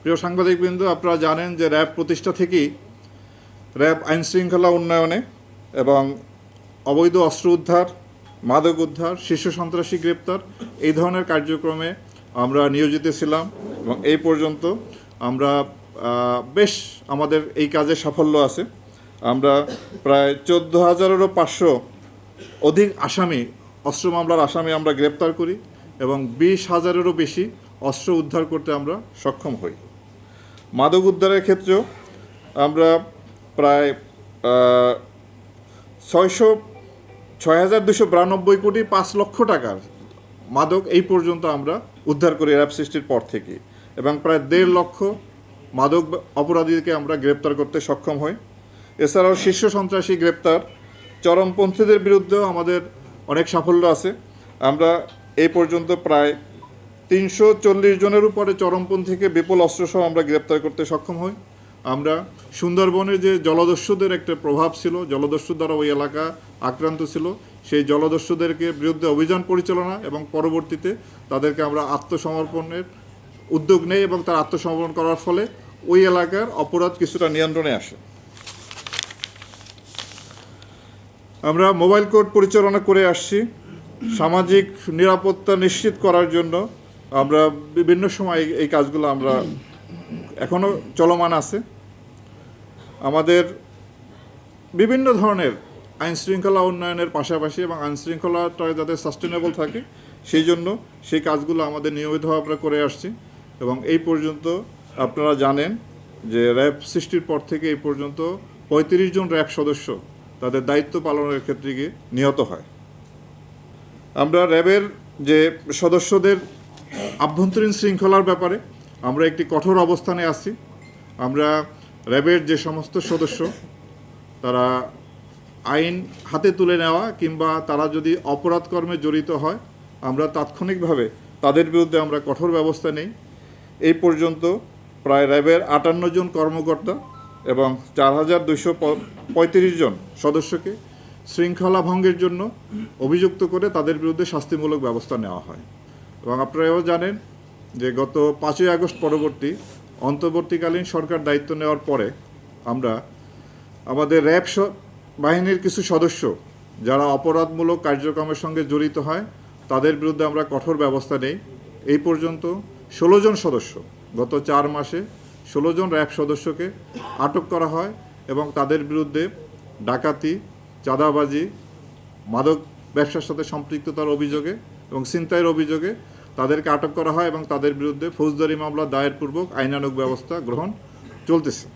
প্রিয় সাংবাদিকবৃন্দ, আপনারা জানেন যে র্যাব প্রতিষ্ঠা থেকেই র্যাব আইন শৃঙ্খলা উন্নয়নে এবং অবৈধ অস্ত্র উদ্ধার, মাদক উদ্ধার, শীর্ষ সন্ত্রাসী গ্রেপ্তার এই ধরনের কার্যক্রমে আমরা নিয়োজিত ছিলাম এবং এই পর্যন্ত আমরা বেশ আমাদের এই কাজে সাফল্য আছে। আমরা প্রায় চোদ্দ হাজারেরও পাঁচশো অধিক আসামি, অস্ত্র মামলার আসামি আমরা গ্রেপ্তার করি এবং বিশ হাজারেরও বেশি অস্ত্র উদ্ধার করতে আমরা সক্ষম হই। মাদক উদ্ধারের ক্ষেত্রেও আমরা প্রায় ছয়শো, ছয় হাজার দুশো বিরানব্বই কোটি পাঁচ লক্ষ টাকার মাদক এই পর্যন্ত আমরা উদ্ধার করি র্যাব সৃষ্টির পর থেকে। এবং প্রায় দেড় লক্ষ মাদক অপরাধীকে আমরা গ্রেপ্তার করতে সক্ষম হই। এছাড়াও শীর্ষ সন্ত্রাসী গ্রেপ্তার চরমপন্থীদের বিরুদ্ধেও আমাদের অনেক সাফল্য আছে। আমরা এই পর্যন্ত প্রায় তিনশো চল্লিশ জনের উপরে চরমপন্থীকে বিপুল অস্ত্রসহ আমরা গ্রেপ্তার করতে সক্ষম হই। আমরা সুন্দরবনে যে জলদস্যুদের একটা প্রভাব ছিল জলদস্যু দ্বারা ওই এলাকা আক্রান্ত ছিল, সেই জলদস্যুদেরকে বিরুদ্ধে অভিযান পরিচালনা এবং পরবর্তীতে তাদেরকে আমরা আত্মসমর্পণের উদ্যোগ নেই এবং তার আত্মসমর্পণ করার ফলে ওই এলাকার অপরাধ কিছুটা নিয়ন্ত্রণে আসে। আমরা মোবাইল কোর্ট পরিচালনা করে আসছি। সামাজিক নিরাপত্তা নিশ্চিত করার জন্য আমরা বিভিন্ন সময় এই- কাজগুলো আমরা এখনও চলমান আছে। আমাদের বিভিন্ন ধরনের আইন শৃঙ্খলা উন্নয়নের পাশাপাশি এবং আইন শৃঙ্খলাটা যাতে সাস্টেনেবল থাকে, সেই জন্য সেই কাজগুলো আমাদের নিয়মিতভাবে আমরা করে আসছি এবং এই পর্যন্ত আপনারা জানেন যে র্যাব সৃষ্টির পর থেকে এই পর্যন্ত পঁয়ত্রিশ জন র্যাব সদস্য তাদের দায়িত্ব পালনের ক্ষেত্রে গিয়ে নিহত হয়। আমরা র্যাবের যে সদস্যদের আভ্যন্তরীণ শৃঙ্খলার ব্যাপারে আমরা একটি কঠোর অবস্থানে আছি। আমরা র্যাবের যে সমস্ত সদস্য, তারা আইন হাতে তুলে নেওয়া কিংবা তারা যদি অপরাধ কর্মে জড়িত হয়, আমরা তাৎক্ষণিকভাবে তাদের বিরুদ্ধে আমরা কঠোর ব্যবস্থা নেই। এই পর্যন্ত প্রায় র্যাবের আটান্ন জন কর্মকর্তা এবং চার হাজার দুইশো পঁয়ত্রিশ জন সদস্যকে শৃঙ্খলা ভঙ্গের জন্য অভিযুক্ত করে তাদের বিরুদ্ধে শাস্তিমূলক ব্যবস্থা নেওয়া হয়। এবং আপনারাও জানেন যে গত পাঁচই আগস্ট পরবর্তী অন্তর্বর্তীকালীন সরকার দায়িত্ব নেওয়ার পরে আমরা আমাদের র্যাব বাহিনীর কিছু সদস্য যারা অপরাধমূলক কার্যক্রমের সঙ্গে জড়িত হয়, তাদের বিরুদ্ধে আমরা কঠোর ব্যবস্থা নেই। এই পর্যন্ত ষোলো জন সদস্য, গত চার মাসে ষোলো জন র্যাব সদস্যকে আটক করা হয় এবং তাদের বিরুদ্ধে ডাকাতি, চাঁদাবাজি, মাদক ব্যবসার সাথে সম্পৃক্ততার অভিযোগে এবং ছিনতাইয়ের অভিযোগে তাদেরকে আটক করা হয় এবং তাদের বিরুদ্ধে ফৌজদারি মামলা দায়েরপূর্বক আইনানুগ ব্যবস্থা গ্রহণ চলতেছে।